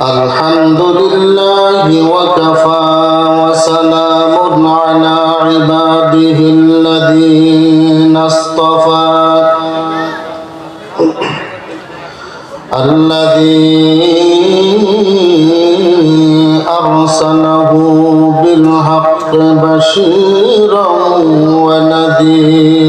الحمد لله وكفى وسلام على عباده الذين اصطفى. الذي أرسله بالحق بشيرا ونذيرا.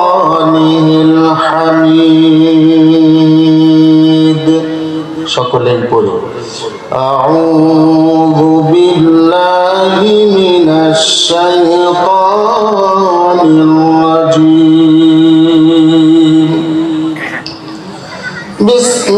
الغني الحميد شكلين بولو أعوذ بالله من الشيطان الرجيم بسم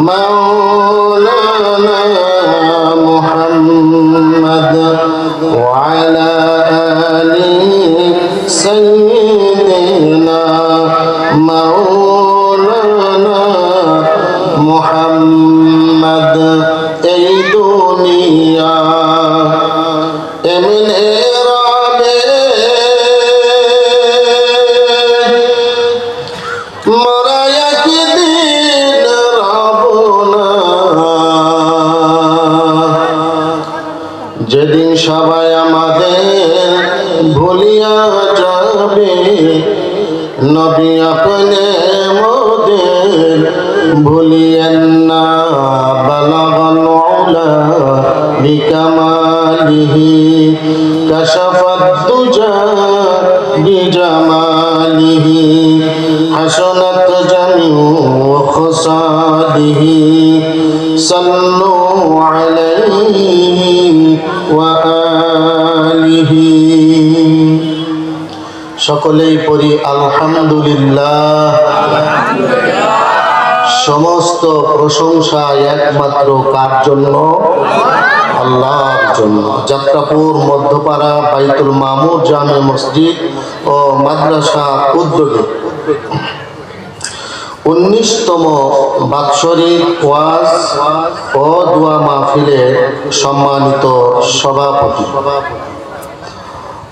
مولانا محمد وعلى آل سيدنا مولانا محمد এই দুনিয়া যেদিন সবাই আমাদের ভুলিয়া যাবে, নবী আপনে মোদের ভুলিয়েন না বালাগল বিকামালিহি, কশফত তুজা বিজামালিহি, হাসনাত জামিউ খসাদিহি সাল্লু আলাইহি সকলেই পড়ি আলহামদুলিল্লাহ। সমস্ত প্রশংসা একমাত্র কার জন্য? আল্লাহর জন্য। যাত্রাপুর, মধ্যপাড়া, বাইতুল মামুর, জামে মসজিদ ও মাদ্রাসা উদ্যোগে। উনিশতম বাৎসরিক ওয়াজ ও দোয়া মাহফিলের সম্মানিত সভাপতি।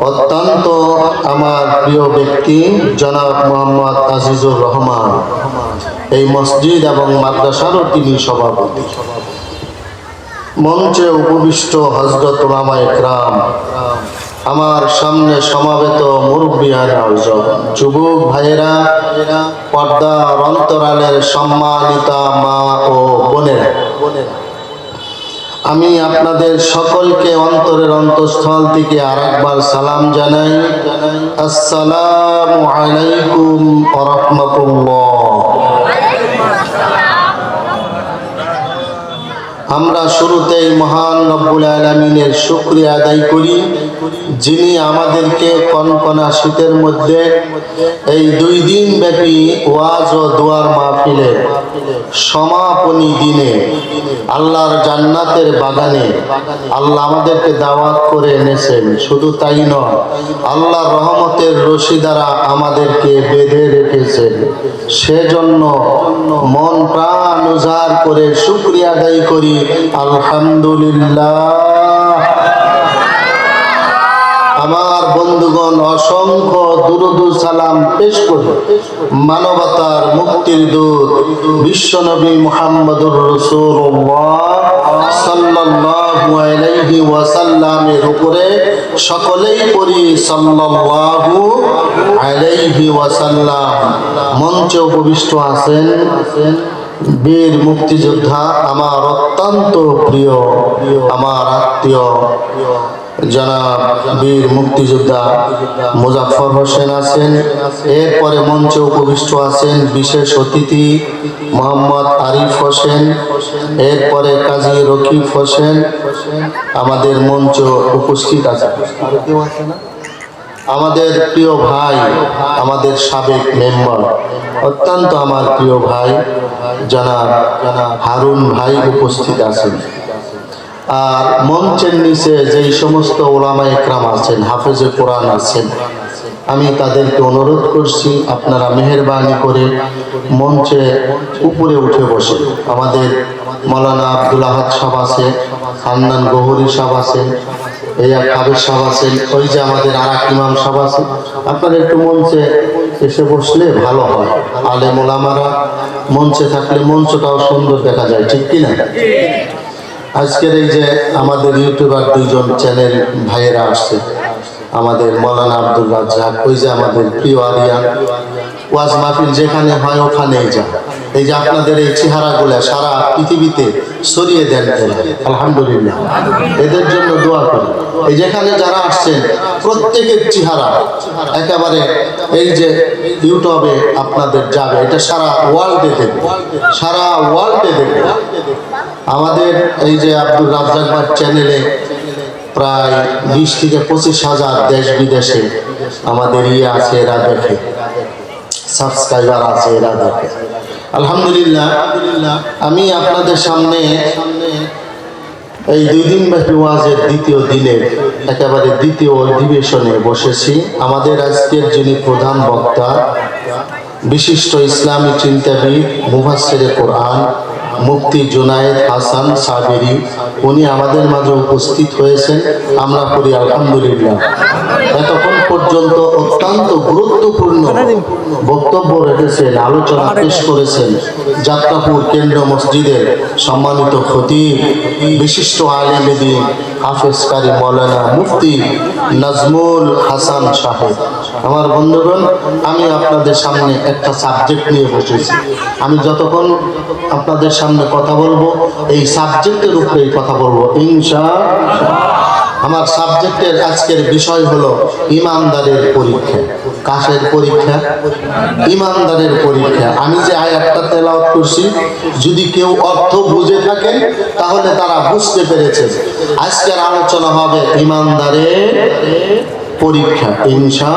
অত্যন্ত আমার প্রিয় ব্যক্তি, জনাব মোহাম্মদ আজিজুর রহমান। এই মসজিদ এবং মাদ্রাসারও তিনি সভাপতি। মঞ্চে উপবিষ্ট হজরত ওলামা একরাম, আমার সামনে সমাবেত মুরব্বিয়ান যুবক ভাইয়েরা, পর্দার অন্তরালের সম্মানিতা মা ও বোনেরা। আমি আপনাদের সকলকে অন্তরের অন্তঃস্থল থেকে আর একবার সালাম জানাই। আসসালাম আলাইকুম রহমতুল্লাহ। আমরা শুরুতেই মহান রব্বুল আলমিনের শুক্রিয়া আদায় করি। যিনি আমাদেরকে কনকনা শীতের মধ্যে এই দুই দিন ব্যাপী ওয়াজ ও দোয়ার মাহফিলে সমাপনী দিনে আল্লাহর জান্নাতের বাগানে আল্লাহ আমাদেরকে দাওয়াত করে এনেছেন। শুধু তাই নয়, আল্লাহর রহমতের রশি দ্বারা আমাদেরকে বেঁধে রেখেছেন। সেজন্য মন প্রাণ উজাড় করে শুক্রিয়া আদায় করি। আলহামদুলিল্লাহ আমার বন্ধুগণ, অসংখ্য দুরুদু সালাম পেশ করি মানবতার মুক্তির দূত, বিশ্বনবী মুহাম্মদুর রাসূলুল্লাহ সাল্লাল্লাহু আলাইহি ওয়াসাল্লামের উপরে সকলেই পড়ি সাল্লাল্লাহু আলাইহি ওয়াসাল্লাম। মঞ্চে উপবিষ্ট আছেন বীর মুক্তিযোদ্ধা আমার অত্যন্ত প্রিয়, আমার আত্মীয়। জনাব বীর মুক্তিযোদ্ধা মুজাফর হোসেন আছেন। এরপরে মঞ্চে উপবিষ্ট আছেন বিশেষ অতিথি মোহাম্মদ আরিফ হোসেন। এরপরে কাজী রকিব হোসেন। আমাদের মঞ্চ উপস্থিত আছে আমাদের প্রিয় ভাই, আমাদের সাবেক মেম্বার, অত্যন্ত আমার প্রিয় ভাই জনাব হারুন ভাই উপস্থিত আছেন। আর মঞ্চের নিচে যেই সমস্ত ওলামা একরাম আছেন, হাফেজে কোরআন আছেন, আমি তাদেরকে অনুরোধ করছি, আপনারা মেহরবানি করে মঞ্চে উপরে উঠে বসে আমাদের মৌলানা আব্দুল আহাদ সাহ আছে হান্নান গহরি সাহ আছেন এক হাবিব সাহ আছেন, ওই যে আমাদের আর ইমাম সাহ আছে। আপনারা একটু মঞ্চে এসে বসলে ভালো হয়। আলে মোলামারা মঞ্চে থাকলে মঞ্চটাও সুন্দর দেখা যায়, ঠিক কিনা? আজকের এই যে আমাদের ইউটিউবার দুজন চ্যানেল ভাইয়েরা আসছে, আমাদের মৌলানা আব্দুল রাজ্জাক, ওই যে আমাদের প্রিয় আরিয়ান। ওয়াজ মাহফিল যেখানে হয় ওখানেই যা এই যে আপনাদের এই চেহারাগুলো সারা পৃথিবীতে ছড়িয়ে দেন আলহামদুলিল্লাহ। এদের জন্য দোয়া করি। এই যেখানে যারা আসছেন, প্রত্যেকের চেহারা একেবারে এই যে ইউটিউবে আপনাদের যাবে, এটা সারা ওয়ার্ল্ডে দেখবে। সারা ওয়ার্ল্ডে দেখবে। আমাদের এই যে আব্দুল রাজ্জাক ভাই চ্যানেলে প্রায় বিশ থেকে পঁচিশ হাজার দেশ বিদেশে আমাদের ইয়ে আছে এরা দেখে। সাবস্ক্রাইবার আছে এরা দেখে। আলহামদুলিল্লাহ। আমি আপনাদের সামনে এই দুই দিন ব্যাপী ওয়াজের দ্বিতীয় দিনের, একেবারে দ্বিতীয় অধিবেশনে বসেছি। আমাদের আজকের যিনি প্রধান বক্তা, বিশিষ্ট ইসলামী চিন্তাবিদ মুভাসের কোরআন, মুফতি জুনায়েদ হাসান সাবেরি উনি আমাদের মাঝে উপস্থিত হয়েছেন, আমরা করি আলহামদুলিল্লাহ। এতক্ষণ পর্যন্ত অত্যন্ত গুরুত্বপূর্ণ বক্তব্য রেখেছেন, আলোচনা পেশ করেছেন যাত্রাপুর কেন্দ্র মসজিদের সম্মানিত খতিব, বিশিষ্ট আলেমেদিন হাফেজ কারি মৌলানা মুফতি নাজমুল হাসান সাহেব। আমার বন্ধুগণ, আমি আপনাদের সামনে একটা সাবজেক্ট নিয়ে বসেছি। আমি যতক্ষণ আপনাদের সামনে কথা বলব, এই সাবজেক্টের উপরেই কথা বলব ইনশা আমার সাবজেক্টের আজকের বিষয় হলো ইমানদারের পরীক্ষা। কাশের পরীক্ষা ইমানদারের পরীক্ষা। আমি যে আয়াতটা তেলাওয়াত করছি, যদি কেউ অর্থ বুঝে থাকেন, তাহলে তারা বুঝতে পেরেছে আজকের আলোচনা হবে ইমানদারের পরীক্ষা ইনশা